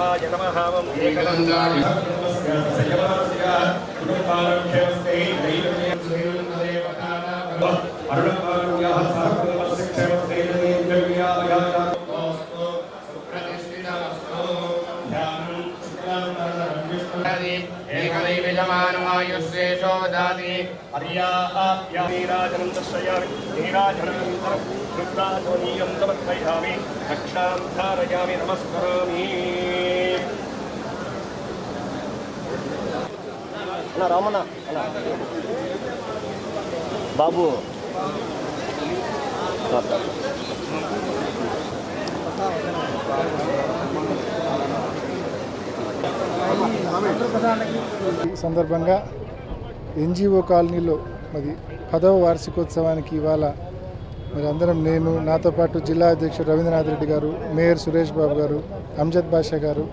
శ్రీగంగాయ నమః. ఏకదైవిజమానమాయుష్యేషో దాతి నీరాజనం దర్శయామి నీరాజనానంతరం రుద్రాధ్వనీయం సమర్పయామి రక్షాం ధారయామి నమస్కరామి అన్న రామన్న అన్న. బాబు. ఈ సందర్భంగా ఎన్జిఓ కాలనీలో మరి పదవ వార్షికోత్సవానికి ఇవాళ మరి అందరం నేను నాతో పాటు జిల్లా అధ్యక్షుడు రవీంద్రనాథ్ రెడ్డి గారు మేయర్ సురేష్ బాబు గారు అంజద్ బాషా గారు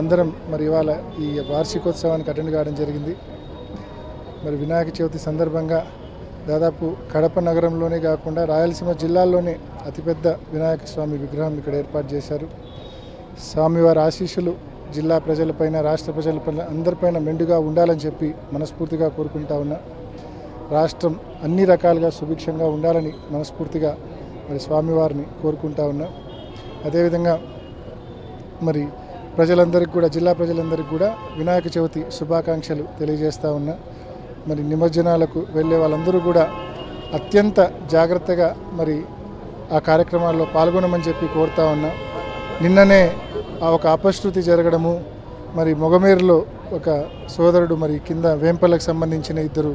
అందరం మరి ఇవాళ ఈ వార్షికోత్సవానికి అటెండ్ కావడం జరిగింది. మరి వినాయక చవితి సందర్భంగా దాదాపు కడప నగరంలోనే కాకుండా రాయలసీమ జిల్లాలోనే అతిపెద్ద వినాయక స్వామి విగ్రహం ఇక్కడ ఏర్పాటు చేశారు. స్వామివారి ఆశీస్సులు జిల్లా ప్రజలపైన రాష్ట్ర ప్రజలపైన అందరిపైన మెండుగా ఉండాలని చెప్పి మనస్ఫూర్తిగా కోరుకుంటా ఉన్నా. రాష్ట్రం అన్ని రకాలుగా సుభిక్షంగా ఉండాలని మనస్ఫూర్తిగా మరి స్వామివారిని కోరుకుంటా ఉన్నా. అదేవిధంగా మరి ప్రజలందరికీ కూడా జిల్లా ప్రజలందరికీ కూడా వినాయక చవితి శుభాకాంక్షలు తెలియజేస్తా ఉన్నా. మరి నిమజ్జనాలకు వెళ్ళే వాళ్ళందరూ కూడా అత్యంత జాగ్రత్తగా మరి ఆ కార్యక్రమాల్లో పాల్గొనమని చెప్పి కోరుతా ఉన్నా. నిన్ననే ఒక అపశృతి జరగడము మరి మొగమేరులో ఒక సోదరుడు మరి కింద వేంపలకు సంబంధించిన ఇద్దరు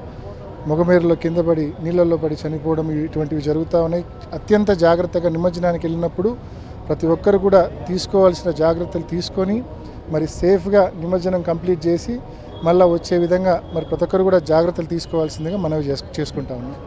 మొగమేరులో కింద పడి నీళ్ళల్లో పడి చనిపోవడం ఇటువంటివి జరుగుతూ ఉన్నాయి. అత్యంత జాగ్రత్తగా నిమజ్జనానికి వెళ్ళినప్పుడు ప్రతి ఒక్కరు కూడా తీసుకోవాల్సిన జాగ్రత్తలు తీసుకొని మరి సేఫ్గా నిమజ్జనం కంప్లీట్ చేసి మళ్ళీ వచ్చే విధంగా మరి ప్రతి ఒక్కరు కూడా జాగ్రత్తలు తీసుకోవాల్సిందిగా మనవి చేసు చేసుకుంటా ఉన్నాం.